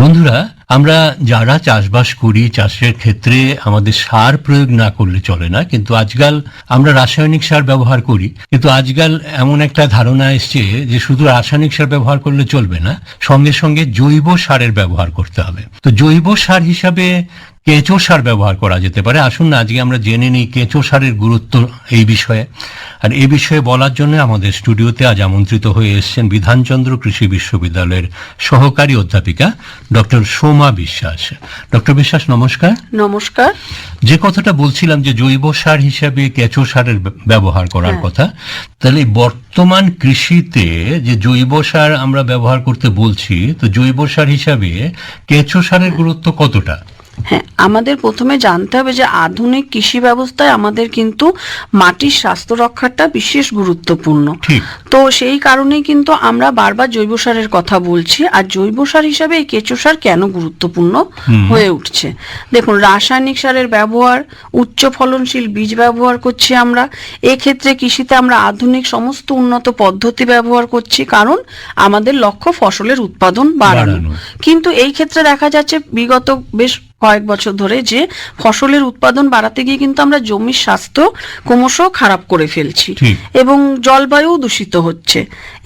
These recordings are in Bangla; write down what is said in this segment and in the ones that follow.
বন্ধুরা, আমরা যারা চাষবাস করি, চাষের ক্ষেত্রে আমাদের সার প্রয়োগ না করলে চলে না, কিন্তু আজকাল আমরা রাসায়নিক সার ব্যবহার করি। কিন্তু আজকাল এমন একটা ধারণা এসছে যে শুধু রাসায়নিক সার ব্যবহার করলে চলবে না, সঙ্গে সঙ্গে জৈব সারের ব্যবহার করতে হবে। তো জৈব সার হিসাবে কেঁচো সার ব্যবহার করা যেতে পারে। আসুন না আজকে আমরা জেনে নিই কেঁচো সারের গুরুত্ব এই বিষয়ে। আর এই বিষয়ে বলার জন্য আমাদের স্টুডিওতে আজ আমন্ত্রিত হয়ে এসেছেন বিধানচন্দ্র কৃষি বিশ্ববিদ্যালয়ের সহকারী অধ্যাপিকা ডক্টর সোমা বিশ্বাস। ডক্টর বিশ্বাস নমস্কার। নমস্কার। যে কথাটা বলছিলাম যে জৈব সার হিসাবে কেঁচো সারের ব্যবহার করার হ্যাঁ। কথা তাহলে বর্তমান কৃষিতে যে জৈব সার আমরা ব্যবহার করতে বলছি তো জৈব সার হিসাবে কেঁচো সারের গুরুত্ব কতটা? হ্যাঁ আমাদের প্রথমে জানতে হবে যে আধুনিক কৃষি ব্যবস্থায় আমাদের কিন্তু মাটির স্বাস্থ্য রক্ষাটা বিশেষ গুরুত্বপূর্ণ। তো সেই কারণেই কিন্তু আমরা বারবার জৈব সারের কথা বলছি আর জৈব সার হিসাবে এই কেঁচো সার কেন গুরুত্বপূর্ণ হয়ে উঠছে? দেখুন রাসায়নিক সারের ব্যবহার উচ্চ ফলনশীল বীজ ব্যবহার করছি আমরা এক্ষেত্রে কৃষিতে আমরা আধুনিক সমস্ত উন্নত পদ্ধতি ব্যবহার করছি কারণ আমাদের লক্ষ্য ফসলের উৎপাদন বাড়ানো। বাড়ানো। কিন্তু এই ক্ষেত্রে দেখা যাচ্ছে বিগত বেশ কয়েক বছর ধরে যে ফসলের উৎপাদন বাড়াতে গিয়ে কিন্তু আমরা জমির স্বাস্থ্য ক্রমশ খারাপ করে ফেলছি এবং জলবায়ু দূষিত হচ্ছে।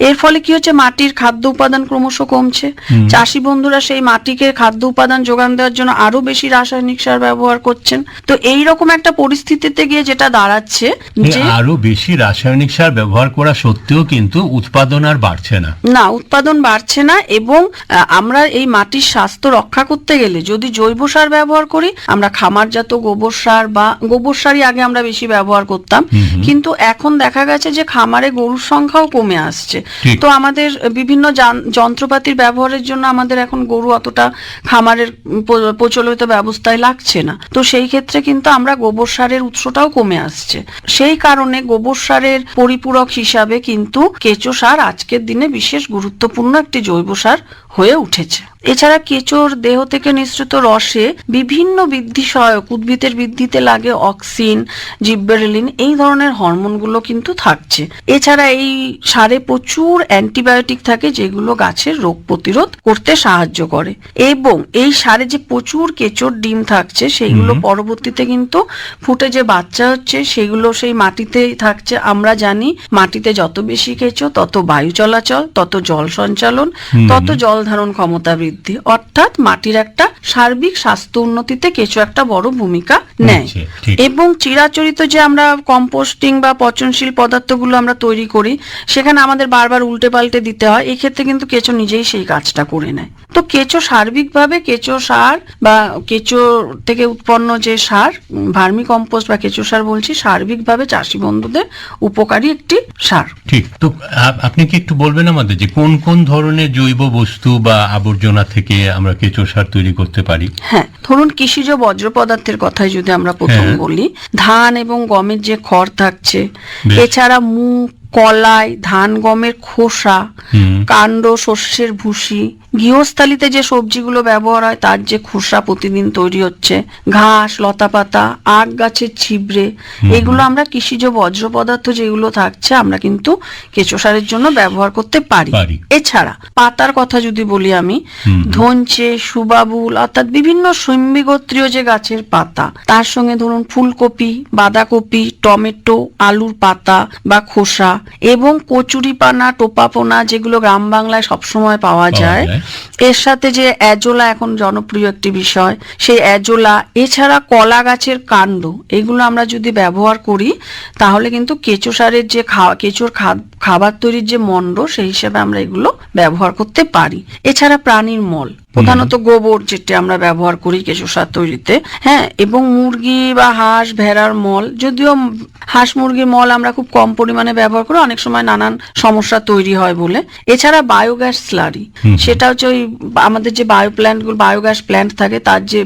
এর ফলে কি হচ্ছে? মাটির খাদ্য উপাদান ক্রমশ কমছে। চাষি বন্ধুরা সেই মাটিকে খাদ্য উপাদান যোগান দেওয়ার জন্য আরও বেশি রাসায়নিক সার ব্যবহার করছেন। তো এই রকম একটা পরিস্থিতিতে গিয়ে যেটা দাঁড়াচ্ছে যে আরও বেশি রাসায়নিক সার ব্যবহার করা সত্ত্বেও কিন্তু উৎপাদন আর বাড়ছে না। না উৎপাদন বাড়ছে না এবং আমরা এই মাটির স্বাস্থ্য রক্ষা করতে গেলে যদি জৈব সার ব্যবহার করি। আমরা খামারজাত গোবর সার বা গোবর সারই আগে আমরা বেশি ব্যবহার করতাম। কিন্তু এখন দেখা গেছে যে খামারে গরুর সংখ্যাও কমে আসছে। তো আমাদের বিভিন্ন যন্ত্রপাতির ব্যবহারের জন্য আমাদের এখন গরু অতটা খামারের প্রচলিত ব্যবস্থায় লাগছে না। তো সেই ক্ষেত্রে কিন্তু আমরা গোবর সারের উৎসটাও কমে আসছে। সেই কারণে গোবর সারের পরিপূরক হিসাবে কিন্তু কেঁচো সার আজকের দিনে বিশেষ গুরুত্বপূর্ণ একটি জৈব সার হয়ে উঠেছে। এছাড়া কেঁচোর দেহ থেকে নিঃসৃত রসে বিভিন্ন বৃদ্ধি সহায়ক উদ্ভিদের বৃদ্ধিতে লাগে অক্সিন জিব্বেরেলিন এই ধরনের হরমোনগুলো কিন্তু থাকছে। এছাড়া এই সারে প্রচুর অ্যান্টিবায়োটিক থাকে যেগুলো গাছের রোগ প্রতিরোধ করতে সাহায্য করে। এবং এই সারে যে প্রচুর কেঁচোর ডিম থাকছে সেইগুলো পরবর্তীতে কিন্তু ফুটে যে বাচ্চা হচ্ছে সেগুলো সেই মাটিতেই থাকছে। আমরা জানি মাটিতে যত বেশি কেঁচো তত বায়ু চলাচল তত জল সঞ্চালন তত জল ধারণ ক্ষমতা বৃদ্ধি। অর্থাৎ মাটির একটা সার্বিক স্বাস্থ্য উন্নতিতে কেঁচো একটা বড় ভূমিকা নেয়। এবং চিরাচরিত যে আমরা কম্পোস্টিং বা পচনশীল পদার্থগুলো আমরা তৈরি করি সেখানে আমাদের বারবার উল্টে পাল্টে দিতে হয় এক্ষেত্রে কিন্তু কেঁচো নিজেই সেই কাজটা করে নেয়। তো কেঁচো সার্বিকভাবে কেঁচো সার বা কেঁচো থেকে উৎপন্ন যে সার ভার্মি কম্পোস্ট বা কেঁচো সার বলছি সার্বিকভাবে চাষি বন্ধুদের উপকারী একটি সার। ঠিক তো আপনি কি একটু বলবেন আমাদের যে কোন কোন ধরনের জৈব বস্তু বা আবর্জনা থেকে আমরা কেঁচো সার তৈরি করতে পারি হ্যাঁ ধরুন কৃষিজ বজ্র পদার্থের কথাই যদি আমরা প্রথম হ্যাঁ। বলি ধান এবং গমের যে খড় থাকছে এছাড়া মুগ কলাই ধান গমের খোসা। কাণ্ড শস্যের ভুসি গৃহস্থালিতে যে সবজিগুলো ব্যবহার হয় তার যে খোসা প্রতিদিন তৈরি হচ্ছে ঘাস লতাপাতা আখ গাছের ছিবড়ে এগুলো আমরা কৃষিজ বজ্র পদার্থ যেগুলো থাকছে আমরা কিন্তু কেঁচো সারের জন্য ব্যবহার করতে পারি। এছাড়া পাতার কথা যদি বলি আমি ধনচে সুবাবুল অর্থাৎ বিভিন্ন শৈম্বিগোত্রীয় যে গাছের পাতা তার সঙ্গে ধরুন ফুলকপি বাঁধাকপি টমেটো আলুর পাতা বা খোসা এবং কচুরি পানা টোপাপোনা যেগুলো গ্রাম বাংলায় সবসময় পাওয়া যায়। এর সাথে যে অ্যাজোলা এখন জনপ্রিয় একটি বিষয়, সেই অ্যাজোলা এছাড়া কলা গাছের কাণ্ড, এগুলো আমরা যদি ব্যবহার করি, তাহলে কিন্তু কেঁচো সারের যে খা, কেঁচোর খা- খাবার তৈরির যে মণ্ড সেই হিসেবে আমরা এগুলো ব্যবহার করতে পারি। এছাড়া প্রাণীর মল প্রধানত গোবর যেটা আমরা ব্যবহার করি কেঁচো সার তৈরিতে হ্যাঁ এবং মুরগি বা হাঁস ভেড়ার মল যদিও হাঁস মুরগির মল আমরা খুব কম পরিমাণে ব্যবহার করি অনেক সময় নানান সমস্যা তৈরি হয় বলে। এছাড়া বায়োগ্যাস স্লারি সেটা হচ্ছে ওই আমাদের যে বায়ো প্ল্যান্টগুলো বায়োগ্যাস প্ল্যান্ট থাকে তার যে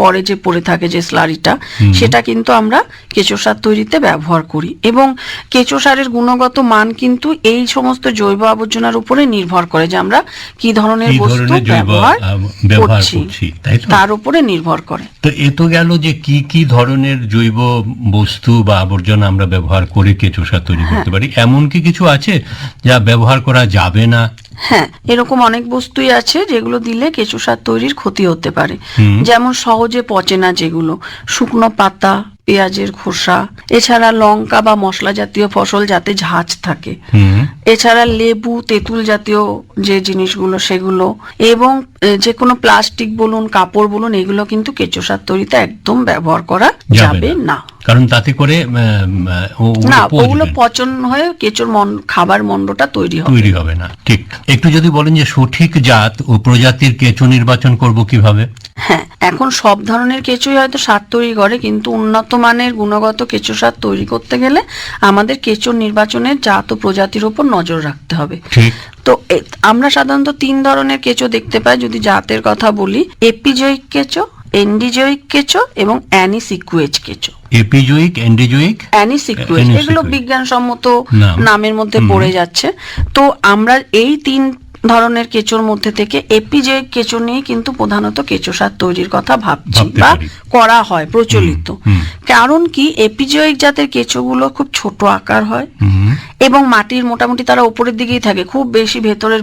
পরে যে পড়ে থাকে যে স্লারিটা সেটা কিন্তু আমরা কেঁচো সার তৈরিতে ব্যবহার করি। এবং কেঁচো সারের গুণগত মান কিন্তু এই সমস্ত জৈব আবর্জনার উপরে নির্ভর করে যে আমরা কি ধরনের বস্তু ব্যবহার ব্যবহার করছি তার উপরে নির্ভর করে। তো এ তো গেল যে কি কি ধরনের জৈব বস্তু বা আবর্জনা আমরা ব্যবহার করে কেঁচো সার তৈরি করতে পারি? এমন কি কিছু আছে যা ব্যবহার করা যাবে না? হ্যাঁ এরকম অনেক বস্তুই আছে যেগুলো দিলে কেঁচো সার তৈরির ক্ষতি হতে পারে। যেমন সহজে পচে না যেগুলো শুকনো পাতা পেঁয়াজের খোসা এছাড়া লঙ্কা বা মশলা জাতীয় ফসল যাতে ঝাঁজ থাকে। এছাড়া লেবু তেঁতুল জাতীয় যে জিনিসগুলো সেগুলো এবং যে কোনো প্লাস্টিক বলুন কাপড় বলুন এগুলো কিন্তু কেঁচো সার তৈরিতে একদম ব্যবহার করা যাবে না। কারণ তাতে করে না ওগুলো পচন হয়ে কেঁচোর মন খাবার মন্ডটা তৈরি হবে। তৈরি হবে না। ঠিক। একটু যদি বলেন যে সঠিক জাত ও প্রজাতির কেঁচো নির্বাচন করব কীভাবে? হ্যাঁ এখন সব ধরনের কেঁচোই হয়তো সার তৈরি করে কিন্তু উন্নত মানের গুণগত কেঁচো সার তৈরি করতে গেলে আমাদের কেঁচো নির্বাচনের জাত ও প্রজাতির উপর নজর রাখতে হবে। তো আমরা সাধারণত তিন ধরনের কেঁচো দেখতে পাই যদি জাতের কথা বলি। এপিজয়িক কেঁচো এন্ডিজয়িক কেঁচো এবং অ্যানিসিকুয়েজ কেঁচো। এপিজোইক এন্ডিজোইক অ্যানিসিকুয়েজ। এগুলো বিজ্ঞানসম্মত নামের মধ্যে পড়ে যাচ্ছে। তো আমরা এই তিন ধরনের কেঁচোর মধ্যে থেকে এপি যে কেঁচো নিয়ে কিন্তু প্রধানত কেঁচো সার তৈরির কথা ভাবছি বা করা হয় প্রচলিত। কারণ কি এপিজয়িক জাতের কেঁচোগুলো খুব ছোট আকার হয় এবং মাটির মোটামুটি তারা উপরের দিকেই থাকে খুব বেশি ভেতরের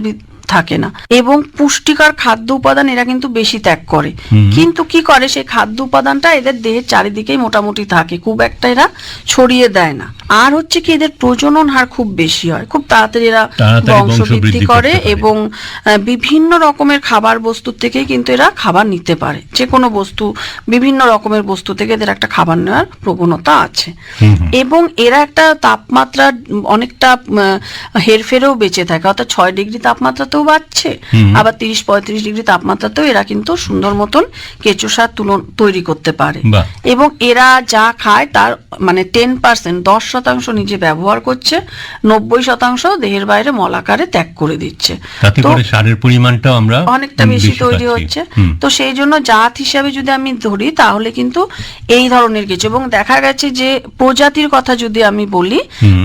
থাকে না। এবং পুষ্টিকর খাদ্য উপাদান এরা কিন্তু বেশি ত্যাগ করে। কিন্তু কি করে? সেই খাদ্য উপাদানটা এদের দেহের চারিদিকেই মোটামুটি থাকে। খুব একটা এরা ছড়িয়ে দেয় না। আর হচ্ছে কি এদের প্রজনন হার খুব বেশি হয়। খুব তাড়াতাড়ি এরা বংশবৃদ্ধি করে এবং বিভিন্ন রকমের খাবার বস্তু থেকেই কিন্তু এরা খাবার নিতে পারে। যে কোনো বস্তু বিভিন্ন রকমের বস্তু থেকে এদের একটা খাবার নেওয়ার প্রবণতা আছে। এবং এরা একটা তাপমাত্রা অনেকটা হেরফেরেও বেঁচে থাকে। অর্থাৎ ছয় ডিগ্রি তাপমাত্রাতেও বাড়ছে। আবার তিরিশ পঁয়ত্রিশ ডিগ্রি তাপমাত্রাতেও এরা কিন্তু সুন্দর মতন কেঁচো সার তুলন তৈরি করতে পারে। এবং এরা যা খায় তার মানে টেন পার্সেন্ট দশ শতাংশ নিজে ব্যবহার করছে নব্বই শতাংশ দেহের বাইরে মলাকারে ত্যাগ করে দিচ্ছে। তো- সারের পরিমাণটাও আমরা অনেকটা বেশি তৈরি হচ্ছে। তো সেই জন্য জাত হিসাবে যদি আমি ধরি তাহলে কিন্তু এই ধরনের কেঁচো এবং দেখা গেছে যে প্রজাতির কথা যদি আমি বলি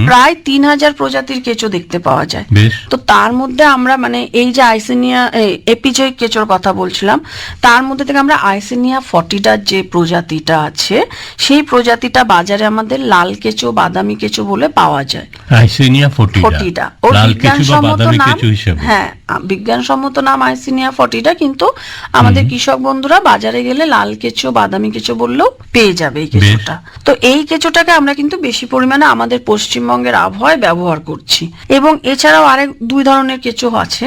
প্রায় তিন হাজার প্রজাতির কেঁচো দেখতে পাওয়া যায়। তো তার মধ্যে আমরা মানে এই যে আইসেনিয়া এপিজয়িক কেঁচোর কথা বলছিলাম তার মধ্যে থেকে আমরা আইসেনিয়া ফর্টিডার যে প্রজাতিটা আছে সেই প্রজাতিটা বাজারে আমাদের লাল কেঁচো বাদামি কেঁচো বলে পাওয়া যায়। আইসেনিয়া ফটিটা ওর লাল কেঁচু বা বিজ্ঞানসম্মত বাদামি নাম হিসেবে। হ্যাঁ বিজ্ঞানসম্মত নাম আইসিনিয়া ফটিটা কিন্তু আমাদের কৃষক বন্ধুরা বাজারে গেলে লাল কেঁচো বাদামি কেঁচো বললেও পেয়ে যাবে এই কেঁচোটা। তো এই কেঁচোটাকে আমরা কিন্তু বেশি পরিমাণে আমাদের পশ্চিমবঙ্গের আবহাওয়ায় ব্যবহার করছি। এবং এছাড়াও আরেক দুই ধরনের কেঁচো আছে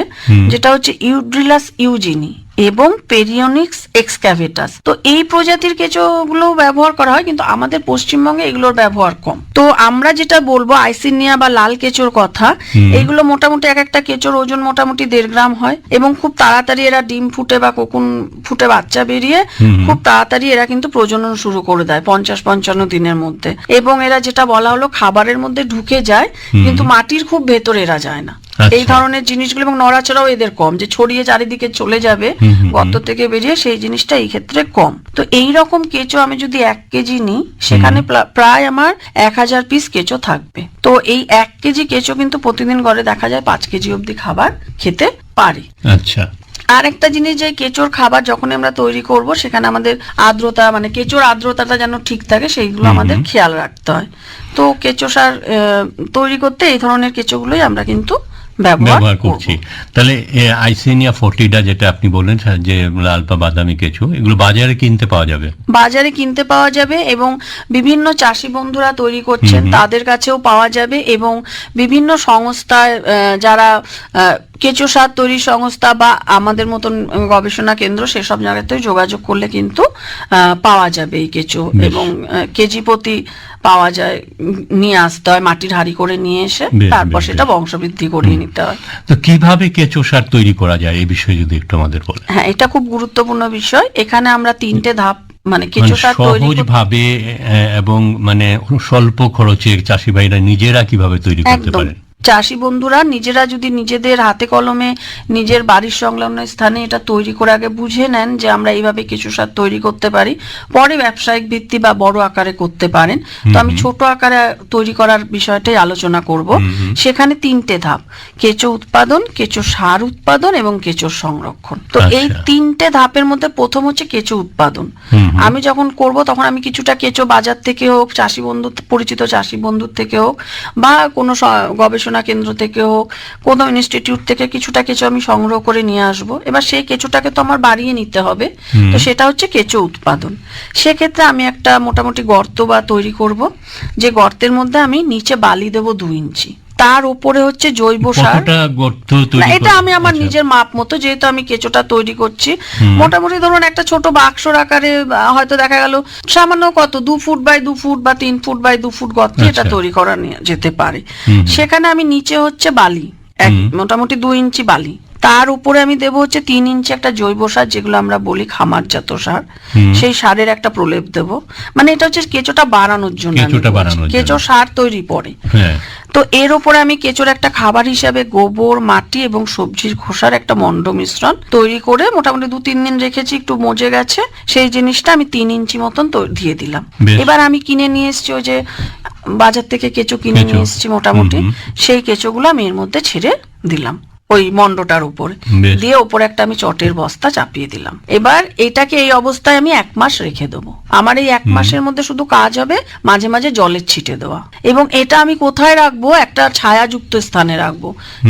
যেটা হচ্ছে ইউড্রিলাস ইউজিনি। এবং পেরিওনিক্স এক্সক্যাভেটাস। তো এই প্রজাতির কেঁচোগুলো ব্যবহার করা হয় কিন্তু আমাদের পশ্চিমবঙ্গে এগুলোর ব্যবহার কম। তো আমরা যেটা বলব আইসিনিয়া বা লাল কেঁচোর কথা এগুলো মোটামুটি এক একটা কেঁচোর ওজন মোটামুটি দেড় গ্রাম হয় এবং খুব তাড়াতাড়ি এরা ডিম ফুটে বা কোকুন ফুটে বাচ্চা বেরিয়ে খুব তাড়াতাড়ি এরা কিন্তু প্রজনন শুরু করে দেয় পঞ্চাশ পঞ্চান্ন দিনের মধ্যে। এবং এরা যেটা বলা হলো খাবারের মধ্যে ঢুকে যায় কিন্তু মাটির খুব ভেতরে এরা যায় না। এই ধরনের জিনিসগুলো এবং নড়াচড়াও এদের কম যে ছড়িয়ে চারিদিকে চলে যাবে গর্ত থেকে বেরিয়ে সেই জিনিসটা এই ক্ষেত্রে কম। তো এই রকম কেঁচো আমি যদি এক কেজি নিই সেখানে প্রায় আমার এক হাজার পিস কেঁচো থাকবে। তো এই এক কেজি কেঁচো কিন্তু প্রতিদিন ঘরে দেখা যায় পাঁচ কেজি অবধি খাবার খেতে পারি। আচ্ছা। আর একটা জিনিস যে কেঁচোর খাবার যখন আমরা তৈরি করব সেখানে আমাদের আর্দ্রতা মানে কেঁচোর আর্দ্রতাটা যেন ঠিক থাকে সেইগুলো আমাদের খেয়াল রাখতে হয়। তো কেঁচো সার আহ, তৈরি করতে এই ধরনের কেঁচোগুলোই আমরা কিন্তু ব্যবহার করছি। তাহলে আইসিনিয়া ফোর্টিটা যেটা আপনি বললেন যে লাল বা বাদামি কেঁচু এগুলো বাজারে কিনতে পাওয়া যাবে? বাজারে কিনতে পাওয়া যাবে এবং বিভিন্ন চাষি বন্ধুরা তৈরি করছেন তাদের কাছেও পাওয়া যাবে এবং বিভিন্ন সংস্থায় যারা আহ, কেঁচো সার তৈরি সংস্থা বা আমাদের মতন গবেষণা কেন্দ্র সেসব জায়গাতে যোগাযোগ করলে কিন্তু পাওয়া যাবে এই কেঁচো এবং কেজি প্রতি পাওয়া যায় নিয়ে আসতে হয় মাটির হাড়ি করে নিয়ে এসে তারপর সেটা বংশবৃদ্ধি করিয়ে নিতে হয়। তো কীভাবে কেঁচো সার তৈরি করা যায়? এই বিষয়ে যদি একটু আমাদের বলেন। হ্যাঁ এটা খুব গুরুত্বপূর্ণ বিষয়। এখানে আমরা তিনটে ধাপ মানে কেঁচো মানে সার তৈরি সহজ করতে- ভাবে এবং মানে স্বল্প খরচে চাষি ভাইরা নিজেরা কীভাবে তৈরি করতে পারেন? চাষি বন্ধুরা নিজেরা যদি নিজেদের হাতে কলমে নিজের বাড়ির সংলগ্ন স্থানে এটা তৈরি করে আগে বুঝে নেন যে আমরা এইভাবে কিছু সার তৈরি করতে পারি পরে ব্যবসায়িক ভিত্তি বা বড় আকারে করতে পারেন। তো আমি ছোট আকারে তৈরি করার বিষয়টাই আলোচনা করব। সেখানে তিনটে ধাপ কেঁচো উৎপাদন কেঁচো সার উৎপাদন এবং কেঁচো সংরক্ষণ। তো এই আচ্ছা। তিনটে ধাপের মধ্যে প্রথম হচ্ছে কেঁচো উৎপাদন। আমি যখন করব তখন আমি কিছুটা কেঁচো বাজার থেকে হোক চাষি বন্ধু পরিচিত চাষি বন্ধুর থেকে হোক বা কোনো গবেষণা গবেষণা কেন্দ্র থেকে হোক কোনো ইনস্টিটিউট থেকে কিছুটা কেঁচো আমি সংগ্রহ করে নিয়ে আসব। এবার সেই কেঁচোটাকে তো আমার বাড়িয়ে নিতে হবে। তো সেটা হচ্ছে কেঁচো উৎপাদন। সেক্ষেত্রে আমি একটা মোটামুটি গর্ত বা তৈরি করব যে গর্তের মধ্যে আমি নিচে বালি দেব দু ইঞ্চি। তার উপরে হচ্ছে জৈব সার। এটা আমি আমার আচ্ছা। নিজের মাপ মতো যেহেতু আমি কেঁচোটা তৈরি করছি। মোটামুটি ধরুন একটা ছোট বাক্সর আকারে হয়তো দেখা গেল সামান্য কত দু ফুট বাই দু ফুট বা তিন ফুট বাই দু ফুট গর্তে এটা আচ্ছা। তৈরি করা যেতে পারে। সেখানে আমি নিচে হচ্ছে বালি এক মোটামুটি দু ইঞ্চি বালি। তার উপরে আমি দেবো হচ্ছে তিন ইঞ্চি একটা জৈব সার যেগুলো আমরা বলি খামারজাত সার। সেই সারের একটা প্রলেপ দেব। মানে এটা হচ্ছে কেঁচোটা বাড়ানোর জন্য। কেঁচো সার তৈরি পরে। হ্যাঁ। তো এর ওপরে আমি কেঁচোর একটা খাবার হিসাবে গোবর মাটি এবং সবজির খোসার একটা মন্ড মিশ্রণ তৈরি করে মোটামুটি দু তিন দিন রেখেছি একটু মজে গেছে। সেই জিনিসটা আমি তিন ইঞ্চি মতন তো- দিয়ে দিলাম। এবার আমি কিনে নিয়ে এসেছি ওই যে বাজার থেকে কেঁচো কিনে নিয়ে এসেছি মোটামুটি। সেই কেঁচোগুলো আমি এর মধ্যে ছেড়ে দিলাম। ওই মন্ডটার উপরে। দিয়ে ওপরে একটা আমি চটের বস্তা চাপিয়ে দিলাম। এবার এটাকে এই অবস্থায় আমি এক মাস রেখে দেবো। আমার এই এক মাসের মধ্যে শুধু কাজ হবে মাঝে মাঝে জলের ছিটে দেওয়া। এবং এটা আমি কোথায় রাখব? একটা ছায়াযুক্ত স্থানে রাখব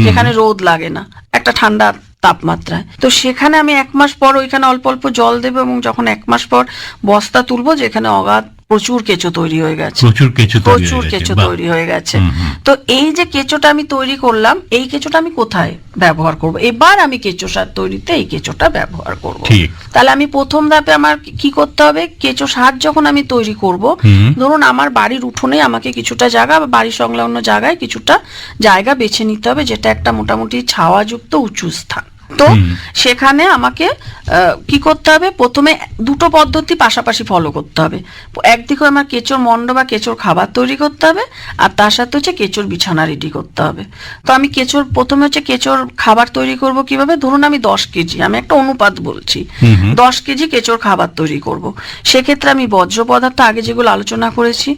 যেখানে রোদ লাগে না একটা ঠান্ডা তাপমাত্রায়। তো সেখানে আমি এক মাস পর ওইখানে অল্প অল্প জল দেবো এবং যখন এক মাস পর বস্তা তুলবো যেখানে অগাধ প্রচুর কেঁচো তৈরি হয়ে গেছে। প্রচুর কেঁচো তৈরি হয়ে প্রচুর। কেঁচো তৈরি হয়ে গেছে। তো এই যে কেঁচোটা আমি তৈরি করলাম এই কেঁচোটা আমি কোথায় ব্যবহার করব? এবার আমি কেঁচো সার তৈরিতে এই কেঁচোটা ব্যবহার করব। তাহলে আমি প্রথম ধাপে আমার কি- কি করতে হবে? কেঁচো সার যখন আমি তৈরি করব ধরুন আমার বাড়ির উঠোনে আমাকে কিছুটা জায়গা বা বাড়ি সংলগ্ন জায়গায় কিছুটা জায়গা বেছে নিতে হবে যেটা একটা মোটামুটি ছাওয়াযুক্ত উঁচু স্থান। তো সেখানে আমাকে কি করতে হবে? প্রথমে দুটো পদ্ধতি পাশাপাশি ফলো করতে হবে। একদিকে আমার কেঁচোর মন্ড বা কেঁচোর খাবার তৈরি করতে হবে আর তার সাথে হচ্ছে কেঁচোর বিছানা রেডি করতে হবে। তো আমি কেঁচোর প্রথমে হচ্ছে কেঁচোর খাবার তৈরি করব কীভাবে? ধরুন আমি দশ কেজি আমি একটা অনুপাত বলছি। দশ কেজি কেঁচোর খাবার তৈরি করব। সেক্ষেত্রে আমি বজ্র পদার্থ আগে যেগুলো আলোচনা করেছি।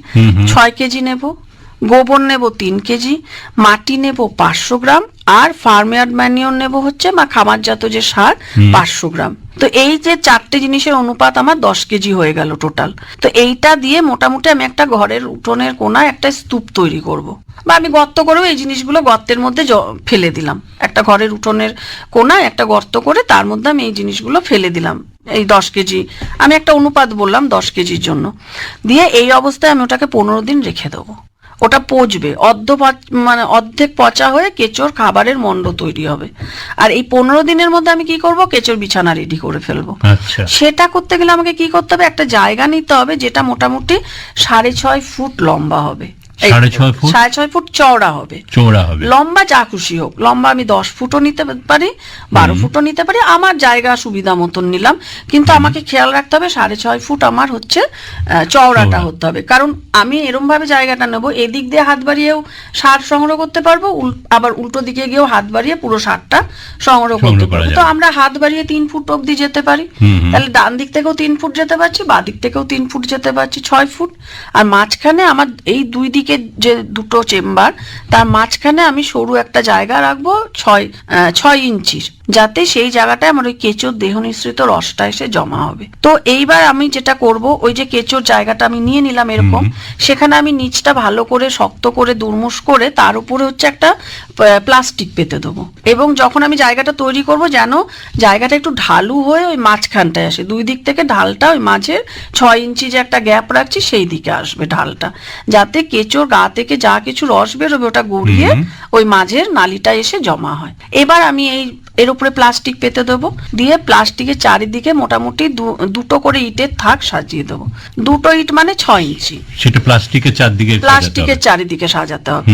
ছয় কেজি নেব। গোবর নেব তিন কেজি মাটি নেব পাঁচশো গ্রাম আর ফার্ময়ার্ড ম্যানিওর নেব হচ্ছে বা খামারজাত যে সার পাঁচশো গ্রাম। তো এই যে চারটে জিনিসের অনুপাত আমার দশ কেজি হয়ে গেল টোটাল তো এইটা দিয়ে মোটামুটি আমি একটা ঘরের উঠোনের কোনায় একটা স্তূপ তৈরি করব। বা আমি গর্ত করেও এই জিনিসগুলো গর্তের মধ্যে ফেলে দিলাম। একটা ঘরের উঠোনের কোনায় একটা গর্ত করে তার মধ্যে আমি এই জিনিসগুলো ফেলে দিলাম। এই দশ কেজি আমি একটা অনুপাত বললাম দশ কেজির জন্য। দিয়ে এই অবস্থায় আমি ওটাকে পনেরো দিন রেখে দেবো। ওটা পচবে। অর্ধ মানে অর্ধেক পচা হয়ে কেঁচোর খাবারের মন্ড তৈরি হবে। আর এই পনেরো দিনের মধ্যে আমি কি করব? কেঁচোর বিছানা রেডি করে ফেলব। আচ্ছা। সেটা করতে গেলে আমাকে কি করতে হবে? একটা জায়গা নিতে হবে যেটা মোটামুটি সাড়ে ছয় ফুট লম্বা হবে। সাড়ে ছয় ফুট? সাড়ে ছয় ফুট চওড়া হবে। চৌড়া হবে। লম্বা যা খুশি হোক। লম্বা আমি দশ ফুটও নিতে পারি বারো ফুটও নিতে পারি। আমার জায়গা সুবিধা মতন নিলাম। কিন্তু আমাকে খেয়াল রাখতে হবে সাড়ে ছয় ফুট আমার হচ্ছে চওড়াটা হতে হবে। কারণ আমি এরম ভাবে জায়গাটা নেব এদিক দিয়ে হাত বাড়িয়েও সার সংগ্রহ করতে পারব আবার উল্টো দিকে গিয়েও হাত বাড়িয়ে পুরো সারটা সংগ্রহ করতে পারব। তো আমরা হাত বাড়িয়ে তিন ফুট অব্দি যেতে পারি। তাহলে ডান দিক থেকেও তিন ফুট যেতে পারছি বা দিক থেকেও তিন ফুট যেতে পারছি ছয় ফুট। আর মাঝখানে আমার এই দুই দিকে যে দুটো চেম্বার তার মাঝখানে আমি সরু একটা জায়গা রাখব ছয় ছয় ইঞ্চির যাতে সেই জায়গাটায় আমার ওই কেঁচোর দেহ নিঃসৃত রসটা এসে জমা হবে। তো এইবার আমি যেটা করব ওই যে কেঁচোর জায়গাটা আমি নিয়ে নিলাম এরকম সেখানে আমি নিচটা ভালো করে শক্ত করে দুর্মুষ করে তার উপরে হচ্ছে একটা প্লাস্টিক পেতে দেবো। এবং যখন আমি জায়গাটা তৈরি করব যেন জায়গাটা একটু ঢালু হয়ে ওই মাঝখানটায় আসে। দুই দিক থেকে ঢালটা ওই মাঝের ছয় ইঞ্চি যে একটা গ্যাপ রাখছি সেই দিকে আসবে ঢালটা যাতে কেঁচোর গা থেকে যা কিছু রস বেরোবে ওটা গড়িয়ে ওই মাঝের নালিটা এসে জমা হয়। এবার আমি এই এর উপরে প্লাস্টিক পেতে দেবো। দিয়ে প্লাস্টিকের চারিদিকে মোটামুটি দুটো করে ইটের থাক সাজিয়ে দেবো। দুটো ইট মানে ছয় ইঞ্চি। সেটা প্লাস্টিকের চারদিকে প্লাস্টিকের চারিদিকে সাজাতে হবে।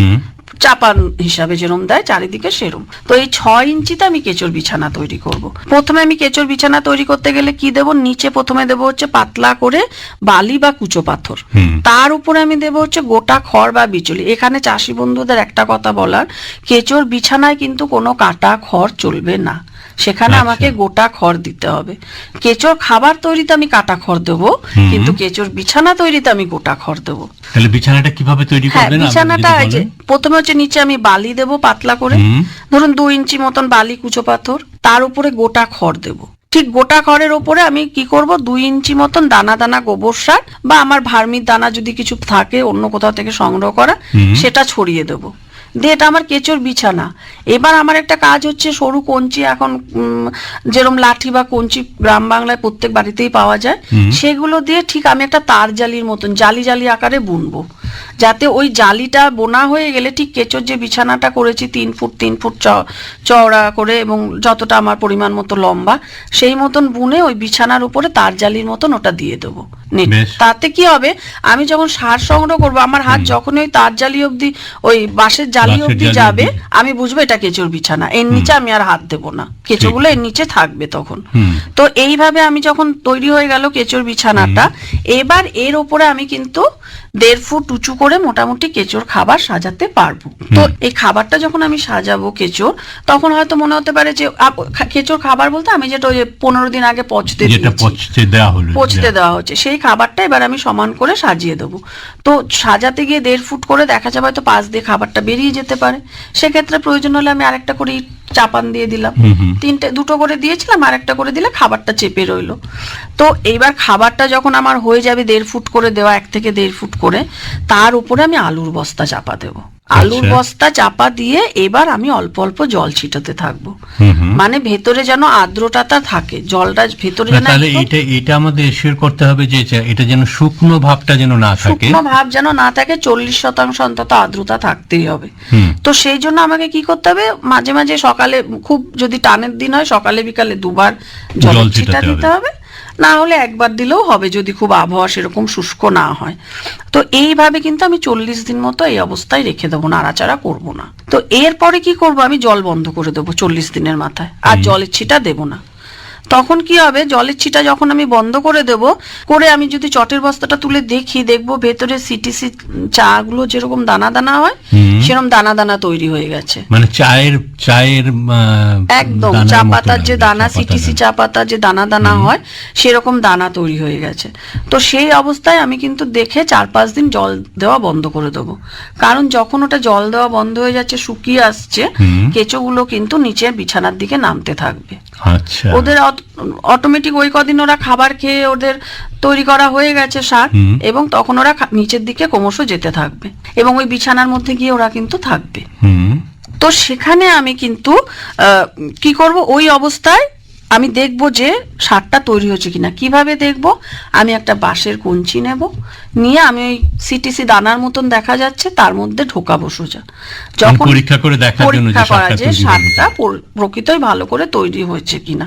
চাপান হিসাবে যেরম দেয় চারিদিকে সেরম। তো এই ছয় ইঞ্চিতে আমি কেঁচোর বিছানা তৈরি করব। প্রথমে আমি কেঁচোর বিছানা তৈরি করতে গেলে কি দেব? নিচে প্রথমে দেব হচ্ছে পাতলা করে বালি বা কুচো পাথর। তার উপরে আমি দেব হচ্ছে গোটা খড় বা বিচুলি। এখানে চাষি বন্ধুদের একটা কথা বলার কেঁচোর বিছানায় কিন্তু কোনো কাটা খড় চলবে না। সেখানে আচ্ছা। আমাকে গোটা খড় দিতে হবে। কেঁচোর খাবার তৈরিতে আমি কাটা খড় দেবো কিন্তু কেঁচোর বিছানা তৈরিতে আমি গোটা খড় দেবো। তাহলে বিছানাটা কীভাবে তৈরি হ্যাঁ করবেন? বিছানাটা প্রথমে হচ্ছে নিচে আমি বালি দেব পাতলা করে। ধরুন দু ইঞ্চি মতন বালি কুচো পাথর তার উপরে গোটা খড় দেব। ঠিক গোটা খড়ের ওপরে আমি কি করব? দুই ইঞ্চি মতন দানা দানা গোবর সার বা আমার ভার্মির দানা যদি কিছু থাকে অন্য কোথাও থেকে সংগ্রহ করা সেটা ছড়িয়ে দেব। দিয়ে এটা আমার কেঁচোর বিছানা। এবার আমার একটা কাজ হচ্ছে সরু কঞ্চি এখন যেরম লাঠি বা কঞ্চি গ্রাম বাংলায় প্রত্যেক বাড়িতেই পাওয়া যায় সেগুলো দিয়ে ঠিক আমি একটা তার জালির মতন জালি জালি আকারে বুনবো। যাতে ওই জালিটা বোনা হয়ে গেলে ঠিক কেঁচোর যে বিছানাটা করেছি তিন ফুট তিন ফুট চওড়া করে এবং যতটা আমার পরিমাণ মতো লম্বা সেই মতন বুনে ওই বিছানার উপরে তার জালির মতন ওটা দিয়ে দেবো। তাতে কি হবে? আমি যখন সার সংগ্রহ করব আমার হাত যখন ওই তার জালি অবধি ওই বাঁশের জালি অবধি যাবে আমি বুঝব এটা কেঁচোর বিছানা। এর নিচে আমি আর হাত দেবো না। কেঁচোগুলো এর নিচে থাকবে তখন। তো এইভাবে আমি যখন তৈরি হয়ে গেল কেঁচোর বিছানাটা এবার এর ওপরে আমি কিন্তু দেড় ফুট উঁচু করে মোটামুটি কেঁচোর খাবার সাজাতে পারব। তো এই খাবারটা যখন আমি সাজাবো কেঁচোর তখন হয়তো মনে হতে পারে যে কেঁচোর খাবার বলতে আমি যেটা ওই যে পনেরো দিন আগে পচতে পচতে দেওয়া হলো পচতে দেওয়া। হচ্ছে। সেই খাবারটা এবার আমি সমান করে সাজিয়ে দেবো। তো সাজাতে গিয়ে দেড় ফুট করে দেখা যাবে হয়তো পাশ দিয়ে খাবারটা বেরিয়ে যেতে পারে। সেক্ষেত্রে প্রয়োজন হলে আমি আরেকটা করে ইট চাপান দিয়ে দিলাম। তিনটে দুটো করে দিয়েছিলাম আর একটা করে দিলে খাবারটা চেপে রইল। তো এইবার খাবারটা যখন আমার হয়ে যাবে দেড় ফুট করে দেওয়া এক থেকে দেড় ফুট করে তার উপরে আমি আলুর বস্তা চাপা দেবো। আলুর আচ্ছা। বস্তা চাপা দিয়ে এবার আমি অল্প অল্প জল ছিটাতে থাকব। মানে ভেতরে যেন আর্দ্রতাটা থাকে জলটা ভেতরে যেন তাহলে এটা এটা আমাদের এসিওর করতে হবে যে এটা- যেন শুকনো ভাবটা যেন না থাকে। শুকনো ভাব যেন না থাকে চল্লিশ শতাংশ অন্তত আর্দ্রতা থাকতেই হবে। তো সেই জন্য আমাকে কি করতে হবে? মাঝে মাঝে সকালে খুব যদি টানের দিন হয় সকালে বিকালে দুবার জল ছিটা দিতে হবে। না হলে একবার দিলেও হবে যদি খুব আবহাওয়া সেরকম শুষ্ক না হয়। তো এইভাবে কিন্তু আমি চল্লিশ দিন মতো এই অবস্থায় রেখে দেবো নাড়াচাড়া করব না। তো এরপরে কি করব? আমি জল বন্ধ করে দেবো চল্লিশ দিনের মাথায়। আর জলের ছিটা দেবো না। তখন কি হবে? জলের ছিটা যখন আমি বন্ধ করে দেব করে আমি যদি চটের বস্তাটা তুলে দেখি দেখব ভেতরে সিটিসি চা গুলো যেরকম দানা দানা হয়। সেরকম দানা দানা তৈরি হয়ে গেছে। মানে চায়ের চায়ের একদম চা পাতার যে দানা সিটিসি চা পাতা যে দানা দানা হয় সেরকম দানা তৈরি হয়ে গেছে। তো সেই অবস্থায় আমি কিন্তু দেখে চার পাঁচ দিন জল দেওয়া বন্ধ করে দেবো। কারণ যখন ওটা জল দেওয়া বন্ধ হয়ে যাচ্ছে শুকিয়ে আসছে। কেঁচোগুলো কিন্তু নিচের বিছানার দিকে নামতে থাকবে। আচ্ছা। ওদের অটোমেটিক ওই কদিন ওরা খাবার খেয়ে ওদের তৈরি করা হয়ে গেছে শাক এবং তখন ওরা নিচের দিকে ক্রমশ যেতে থাকবে। এবং ওই বিছানার মধ্যে গিয়ে ওরা কিন্তু থাকবে। তো সেখানে আমি কিন্তু আহ, কি করব? ওই অবস্থায় আমি দেখব যে সারটা তৈরি হচ্ছে কিনা। কীভাবে দেখব? আমি একটা বাঁশের কঞ্চি নেব। নিয়ে আমি ওই সিটিসি দানার মতন দেখা যাচ্ছে তার মধ্যে ঢোকাবো সোজা। যখন পরীক্ষা করে দেখার জন্য পরীক্ষা করা সারটা যে সারটা প্রকৃতই ভালো করে তৈরি হয়েছে কিনা।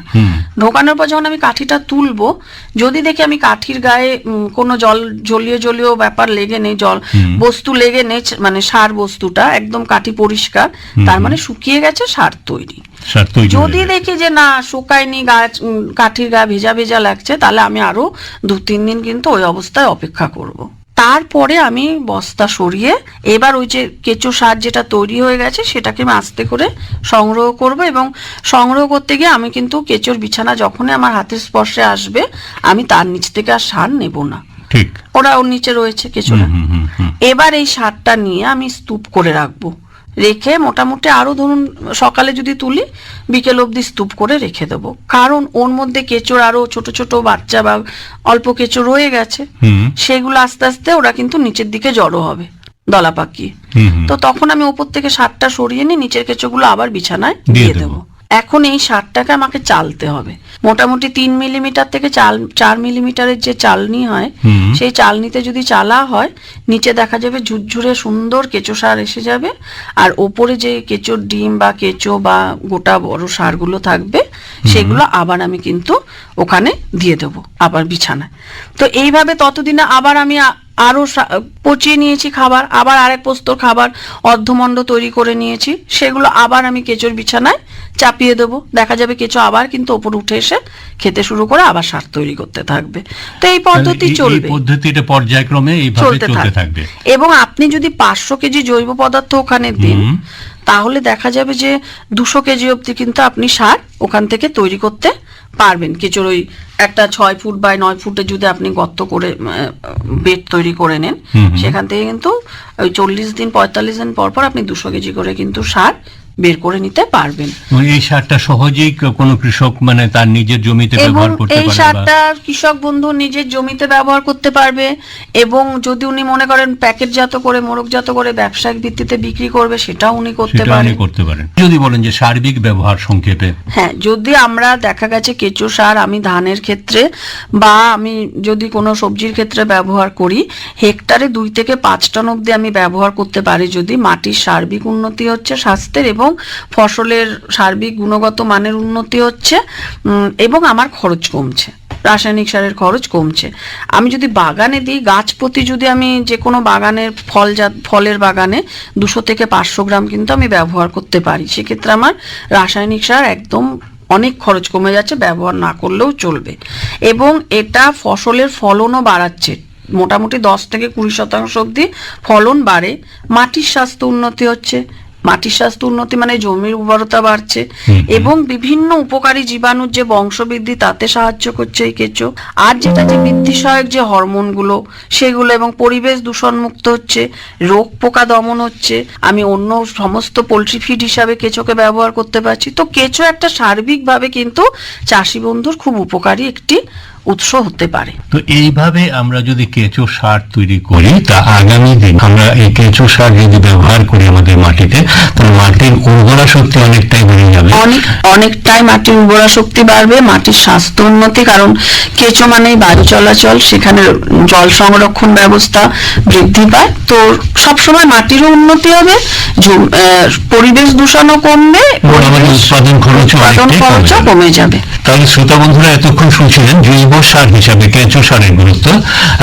ঢোকানোর পর যখন আমি কাঠিটা তুলবো যদি দেখি আমি কাঠির গায়ে কোনো জল জলীয় জলীয় ব্যাপার লেগে নেই জল বস্তু লেগে নেই মানে সার বস্তুটা একদম কাঠি পরিষ্কার তার মানে শুকিয়ে গেছে সার তৈরি। যদি দেখি যে না শুকায়নি গাছ কাঠির গা ভেজা ভেজা লাগছে তাহলে আমি আরও দু তিন দিন কিন্তু ওই অবস্থায় অপেক্ষা করব। তারপরে আমি বস্তা সরিয়ে এবার ওই যে কেঁচো সার যেটা তৈরি হয়ে গেছে সেটাকে আমি আস্তে করে সংগ্রহ করব এবং সংগ্রহ করতে গিয়ে আমি কিন্তু কেঁচোর বিছানা যখনই আমার হাতের স্পর্শে আসবে আমি তার নিচ থেকে আর সার নেব না। ঠিক। ওরা ওর নিচে রয়েছে হুম। এবার এই সারটা নিয়ে আমি স্তূপ করে রাখব। রেখে মোটামুটি আরও ধরুন সকালে যদি তুলি বিকেল অবধি স্তূপ করে রেখে দেবো। কারণ ওর মধ্যে কেঁচোর আরও ছোট ছোট বাচ্চা বা অল্প কেঁচো রয়ে গেছে সেগুলো আস্তে আস্তে ওরা কিন্তু নিচের দিকে জড়ো হবে দলা পাকিয়ে। হুম। তো তখন আমি ওপর থেকে সারটা সরিয়ে নিয়ে নিচের কেঁচোগুলো আবার বিছানায় দিয়ে। দেবো। এখন এই সারটাকে আমাকে চালতে হবে। মোটামুটি তিন মিলিমিটার থেকে চাল চার মিলিমিটারের যে চালনি হয় সেই চালনিতে যদি চালা হয় নিচে দেখা যাবে ঝুরঝুরে সুন্দর কেঁচো সার এসে যাবে। আর ওপরে যে কেঁচোর ডিম বা কেঁচো বা গোটা বড় সারগুলো থাকবে সেগুলো আবার আমি কিন্তু ওখানে দিয়ে দেবো আবার বিছানায়। তো এইভাবে ততদিনে আবার আমি আ- আরও সা- পচিয়ে নিয়েছি খাবার আবার আরেক পোস্তর খাবার অর্ধমণ্ড তৈরি করে নিয়েছি। সেগুলো আবার আমি কেঁচোর বিছানায় চাপিয়ে দেবো। দেখা যাবে কেঁচো আবার কিন্তু ওপর উঠে এসে খেতে শুরু করে আবার সার তৈরি করতে থাকবে। তো এই পদ্ধতি চলবে। পদ্ধতিটা পর্যায়ক্রমে এইভাবে চলতে থাকবে। এবং আপনি যদি পাঁচশো কেজি জৈব পদার্থ ওখানে দিন তাহলে দেখা যাবে যে দুশো কেজি অবধি কিন্তু আপনি সার ওখান থেকে তৈরি করতে পারবেন কিছুর ওই একটা ছয় ফুট বাই নয় ফুটে যদি আপনি গর্ত করে বেড তৈরি করে নেন। সেখান থেকে কিন্তু ওই চল্লিশ দিন পঁয়তাল্লিশ দিন পর পর আপনি দুশো কেজি করে কিন্তু সার বের করে নিতে পারবেন। এই সারটা সহজেই কোনো কৃষক মানে তার নিজের জমিতে ব্যবহার করতে এই সারটা কৃষক বন্ধু নিজের জমিতে ব্যবহার করতে পারবে এবং যদি উনি মনে করেন প্যাকেটজাত করে মোড়কজাত করে ব্যবসায়িক ভিত্তিতে বিক্রি করবে সেটাও উনি করতে সেটা পারেন। করতে পারেন। যদি বলেন যে সার্বিক ব্যবহার সংক্ষেপে। হ্যাঁ যদি আমরা দেখা গেছে কেঁচো সার আমি ধানের ক্ষেত্রে বা আমি যদি কোনো সবজির ক্ষেত্রে ব্যবহার করি হেক্টারে দুই থেকে পাঁচ টন অবধি আমি ব্যবহার করতে পারি। যদি মাটির সার্বিক উন্নতি হচ্ছে স্বাস্থ্যের এবং ফসলের সার্বিক গুণগত মানের উন্নতি হচ্ছে এবং আমার খরচ কমছে। রাসায়নিক সারের খরচ কমছে। আমি যদি বাগানে দিই, গাছ প্রতি যদি আমি যে কোনো বাগানের ফল জাত ফলের বাগানে দুশো থেকে পাঁচশো গ্রাম কিন্তু আমি ব্যবহার করতে পারি। সেক্ষেত্রে আমার রাসায়নিক সার একদম অনেক খরচ কমে যাচ্ছে, ব্যবহার না করলেও চলবে। এবং এটা ফসলের ফলনও বাড়াচ্ছে। মোটামুটি দশ থেকে কুড়ি শতাংশ অবধি ফলন বাড়ে। মাটির স্বাস্থ্য উন্নতি হচ্ছে। মাটির স্বাস্থ্য উন্নতি মানে জমির উর্বরতা বাড়ছে এবং বিভিন্ন উপকারী জীবাণুর যে বংশবৃদ্ধি তাতে সাহায্য করছে এই কেঁচো। আর যেটা যে বৃদ্ধি সহায়ক যে হরমোনগুলো সেগুলো এবং পরিবেশ দূষণ মুক্ত হচ্ছে রোগ পোকা দমন হচ্ছে আমি অন্য সমস্ত পোলট্রি ফিড হিসাবে কেঁচোকে ব্যবহার করতে পারছি। তো কেঁচো একটা সার্বিকভাবে কিন্তু চাষি বন্ধুর খুব উপকারী একটি উৎস হতে পারে। তো এইভাবে আমরা যদি কেঁচো সার তৈরি করি তা আগামী দিন আমরা এই কেঁচো সার যদি ব্যবহার করি আমাদের মাটিতে তাহলে মাটির উর্বরা শক্তি অনেকটাই বেড়ে যাবে। অনেক অনেকটাই মাটির উর্বরা শক্তি বাড়বে মাটির স্বাস্থ্য উন্নতি কারণ কেঁচো মানেই বায়ু চলাচল সেখানে জল সংরক্ষণ ব্যবস্থা বৃদ্ধি পায়। তো সবসময় মাটিরও উন্নতি হবে পরিবেশ দূষণও কমবে উৎপাদন খরচও কমে যাবে। তাহলে শ্রোতা বন্ধুরা এতক্ষণ শুনছিলেন জৈব সার হিসাবে কেঁচো সারের গুরুত্ব।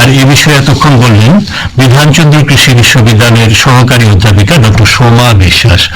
আর এ বিষয়ে এতক্ষণ বললেন বিধানচন্দ্র কৃষি বিশ্ববিদ্যালয়ের সহকারী অধ্যাপিকা ডক্টর সোমা বিশ্বাস।